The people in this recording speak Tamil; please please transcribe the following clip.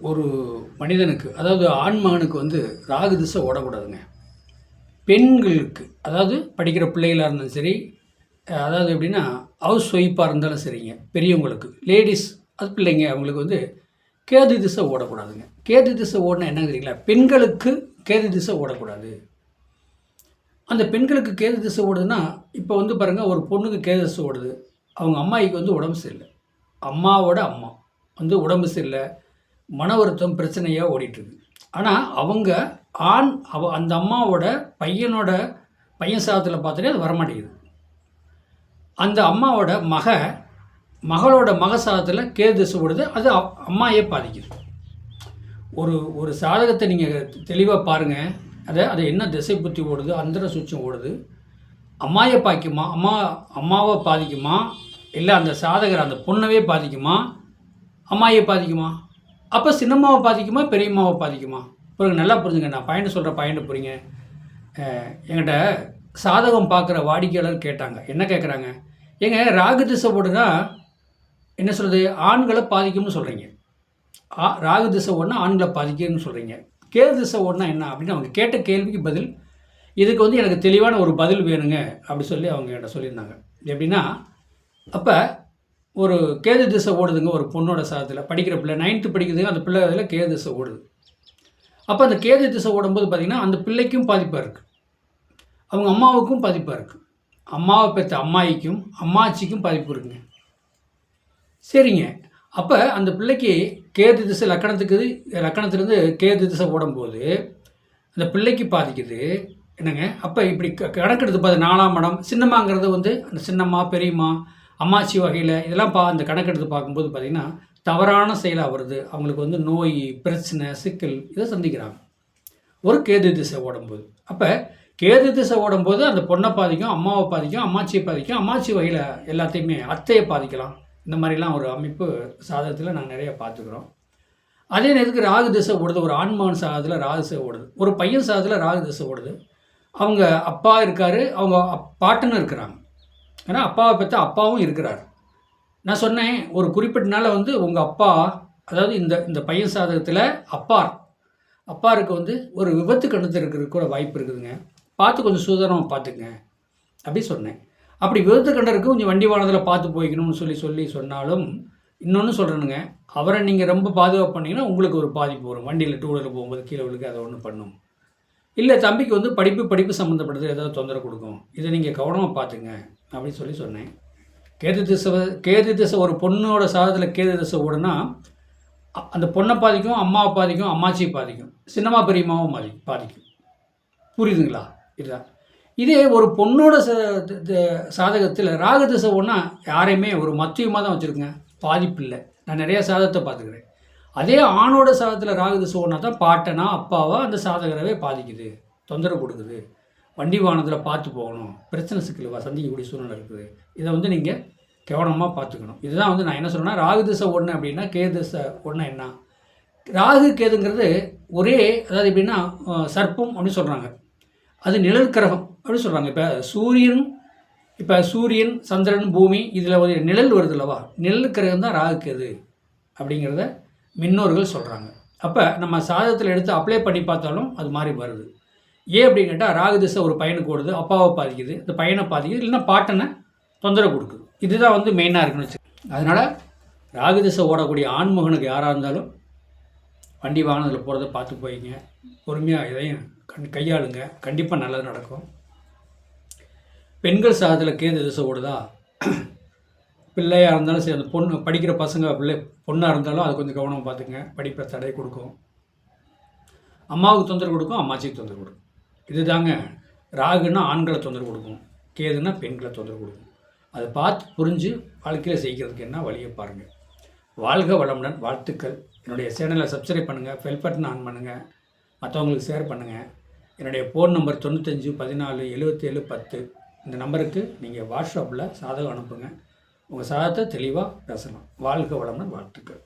ஒரு மனிதனுக்கு அதாவது ஆண் மகனுக்கு வந்து ராகு திசை ஓடக்கூடாதுங்க. பெண்களுக்கு அதாவது படிக்கிற பிள்ளைகளாக இருந்தாலும் சரி அதாவது எப்படின்னா ஹவுஸ் ஒய்ஃபாக இருந்தாலும் சரிங்க பெரியவங்களுக்கு. லேடிஸ் அது பிள்ளைங்க அவங்களுக்கு வந்து கேது திசை ஓடக்கூடாதுங்க. கேது திசை ஓடினா என்ன தெரியுங்களா? பெண்களுக்கு கேது திசை ஓடக்கூடாது. அந்த பெண்களுக்கு கேது திசை ஓடுதுன்னா இப்போ வந்து பாருங்கள் ஒரு பொண்ணுக்கு கேது திசை ஓடுது. அவங்க அம்மாய்க்கு வந்து உடம்பு சரியில்லை. அம்மாவோட அம்மா வந்து உடம்பு சரியில்லை. மன வருத்தம் பிரச்சனையாக ஓடிட்டுருக்கு. ஆனால் அவங்க ஆண் அவ அந்த அம்மாவோட பையனோட பையன் சாதத்தில் பார்த்துட்டு அது வரமாட்டேங்குது. அந்த அம்மாவோட மக மகளோட மக சாதத்தில் கேது திசை ஓடுது அது அம்மாயே பாதிக்குது. ஒரு ஒரு சாதகத்தை நீங்கள் தெளிவாக பாருங்கள் அதை அது என்ன திசை புத்தி ஓடுது அந்தர சுச்சம் ஓடுது. அம்மாயை பாய்க்குமா அம்மா அம்மாவை பாதிக்குமா? இல்லை அந்த சாதகர் அந்த பொண்ணவே பாதிக்குமா? அம்மாயை பாதிக்குமா? அப்போ சின்னம்மாவை பாதிக்குமா பெரியம்மாவை பாதிக்குமா? பிறகு நல்லா புரிஞ்சுங்க. நான் பையனை சொல்கிற பையனை புரியுங்க. எங்கிட்ட என்கிட்ட சாதகம் பார்க்குற வாடிக்கையாளர் கேட்டாங்க. என்ன கேட்குறாங்க ஏங்க ராகு திசை போடுனா என்ன சொல்கிறது ஆண்களை பாதிக்கும்னு சொல்கிறீங்க ஆ ராகு திசை ஓடுனா ஆண்களை பாதிக்கும்னு சொல்கிறீங்க கேது திசை ஓடுனா என்ன அப்படின்னு அவங்க கேட்ட கேள்விக்கு பதில் இதுக்கு வந்து எனக்கு தெளிவான ஒரு பதில் வேணுங்க அப்படி சொல்லி அவங்க என்கிட்ட சொல்லியிருந்தாங்க. எப்படின்னா அப்போ ஒரு கேது திசை ஓடுதுங்க ஒரு பொண்ணோட சாதத்தில். படிக்கிற பிள்ளை நைன்த்து படிக்கிறதுங்க அந்த பிள்ளை அதில் கேது திசை ஓடுது. அப்போ அந்த கேது திசை ஓடும்போது பார்த்திங்கன்னா அந்த பிள்ளைக்கும் பாதிப்பாக இருக்குது அவங்க அம்மாவுக்கும் பாதிப்பாக இருக்குது அம்மாவை பெற்ற அம்மாயிக்கும் அம்மாச்சிக்கும் பாதிப்பு இருக்குங்க. சரிங்க. அப்போ அந்த பிள்ளைக்கு கேது திசை லக்கணத்துக்கு லக்கணத்துலேருந்து கேது திசை ஓடும்போது அந்த பிள்ளைக்கு பாதிக்குது. என்னங்க? அப்போ இப்படி க- கணக்கெடுத்து பார்த்து நாலாம் மடம் சின்னம்மாங்கிறது வந்து அந்த சின்னம்மா பெரியம்மா அம்மாச்சி வகையில் இதெல்லாம் பா அந்த கணக்கெடுத்து பார்க்கும்போது பார்த்திங்கன்னா தவறான செயலாக வருது. அவங்களுக்கு வந்து நோய் பிரச்சனை சிக்கல் இதை சந்திக்கிறாங்க. ஒரு கேது திசை ஓடும்போது. அப்போ கேது திசை ஓடும்போது அந்த பொண்ணை பாதிக்கும் அம்மாவை பாதிக்கும் அம்மாச்சியை பாதிக்கும் அம்மாச்சி வகையில் எல்லாத்தையுமே அத்தையை பாதிக்கலாம். இந்த மாதிரிலாம் ஒரு அமைப்பு சாதகத்தில் நாங்கள் நிறைய பார்த்துக்குறோம். அதே நேரத்துக்கு ராகு திசை ஓடுது. ஒரு ஆண்மகன் சாதத்தில் ராகு திசை ஓடுது. ஒரு பையன் சாதத்தில் ராகு திசை ஓடுது. அவங்க அப்பா இருக்காரு. அவங்க அப்- பாட்டனும் இருக்கிறாங்க. ஏன்னா அப்பாவை பற்றி அப்பாவும் இருக்கிறார். நான் சொன்னேன் ஒரு குறிப்பிட்ட நாள் வந்து உங்கள் அப்பா அதாவது இந்த இந்த பையன் சாதகத்தில் அப்பார். அப்பாருக்கு வந்து ஒரு விபத்து கண்டத்திற்கு கூட வாய்ப்பு இருக்குதுங்க. பார்த்து கொஞ்சம் சுதந்திரமாக பார்த்துங்க அப்படி சொன்னேன். அப்படி விபத்து கண்டருக்கு கொஞ்சம் வண்டி வானதில் பார்த்து போய்க்கணும்னு சொல்லி சொல்லி சொன்னாலும் இன்னொன்று சொல்கிறேனுங்க அவரை நீங்கள் ரொம்ப பாதுகாப்பு பண்ணிங்கன்னா உங்களுக்கு ஒரு பாதிப்பு வரும். வண்டியில் டூ வீலர் போகும்போது கீழே விழுக்க அதை ஒன்று பண்ணும். இல்லை தம்பிக்கு வந்து படிப்பு படிப்பு சம்மந்தப்பட்டது ஏதாவது தொந்தரவு கொடுக்கும். இதை நீங்கள் கவனமாக பார்த்துங்க. அப்படின்னு சொல்லி சொன்னேன். கேது திசை கேது திசை ஒரு பொண்ணோட சாதத்தில் கேது திசை ஓடுனா அ- அந்த பொண்ணை பாதிக்கும் அம்மாவை பாதிக்கும் அம்மாச்சியை பாதிக்கும். சின்னம்மா பெரியம்மாவும் பாதி பாதிக்கும். புரியுதுங்களா? இதுதான். இதே ஒரு பொண்ணோட சாதகத்தில் ராகு திசை ஒன்றா யாரையுமே ஒரு மத்தியமாக தான் வச்சுருக்குங்க பாதிப்பு இல்லை. நான் நிறைய சாதகத்தை பார்த்துக்கிறேன். அதே ஆணோட சாதத்தில் ராகு திசை ஒன்றா தான் பாட்டனா அப்பாவா அந்த சாதகரவே பாதிக்குது. தொந்தரவு கொடுக்குது. வண்டி வாகனத்தில் பார்த்து போகணும். பிரச்சனை சிக்கல் சந்திக்கக்கூடிய சூழ்நிலை இருக்குது. இதை வந்து நீங்கள் கவனமாக பார்த்துக்கணும். இதுதான் வந்து நான் என்ன சொல்கிறேன்னா ராகு திசை ஒன்று அப்படின்னா கே திசை ஒன்று என்ன? ராகு கேதுங்கிறது ஒரே அதாவது எப்படின்னா சர்ப்பம் அப்படின்னு சொல்கிறாங்க அது நிழல் கிரகம் அப்படின்னு சொல்கிறாங்க இப்போ சூரியன் இப்போ சூரியன் சந்திரன் பூமி இதில் ஒரு நிழல் வருது அல்லவா? நிழல் கிரகம் தான் ராகு கேது அப்படிங்கிறத மின்னோர்கள் சொல்கிறாங்க அப்போ நம்ம சாதத்தில் எடுத்து அப்ளை பண்ணி பார்த்தாலும் அது மாதிரி வருது. ஏன் அப்படின்னு கேட்டால் ராகு திசை ஒரு பையனுக்கு ஓடுது அப்பாவை பாதிக்குது. இந்த பையனை பாதிக்குது இல்லைன்னா பாட்டனை தொந்தரவு கொடுக்குது. இதுதான் வந்து மெயினாக இருக்குன்னு வச்சு அதனால் ராகு திசை ஓடக்கூடிய ஆண்மகனுக்கு யாராக இருந்தாலும் வண்டி வாகனத்தில் போகிறத பார்த்து போயிங்க. பொறுமையாக இதையும் கண் கையாளுங்க. கண்டிப்பாக நல்லது நடக்கும். பெண்கள் சாதத்தில் கேது திசை ஓடுதா? பிள்ளையாக இருந்தாலும் சரி அந்த பொண்ணு படிக்கிற பசங்க பிள்ளை பொண்ணாக இருந்தாலும் அது கொஞ்சம் கவனமாக பார்த்துங்க படிப்பை தடை கொடுக்கும். அம்மாவுக்கு தொந்தரவு கொடுக்கும் அம்மாச்சிக்கு தொந்தரவு கொடுக்கும். இதுதாங்க. ராகுன்னா ஆண்களை தொந்தரவு கொடுக்கும். கேதுன்னா பெண்களை தொந்தரவு கொடுக்கும். அதை பார்த்து புரிஞ்சு வாழ்க்கையில் செய்கிறதுக்கு என்ன வழியை பாருங்கள் வாழ்க வளமுடன். வாழ்த்துக்கள். என்னுடைய சேனலை சப்ஸ்கிரைப் பண்ணுங்கள் பெல் பட்டன் ஆன் பண்ணுங்கள் மற்றவங்களுக்கு ஷேர் பண்ணுங்கள் என்னுடைய ஃபோன் நம்பர் தொண்ணூத்தஞ்சு பதினாலு எழுபத்தேழு பத்து. இந்த நம்பருக்கு நீங்கள் வாட்ஸ்அப்பில் சாதகம் அனுப்புங்க. உங்கள் சாதத்தை தெளிவாக பேசலாம். வாழ்க வளமுடன். வாழ்த்துக்கள்.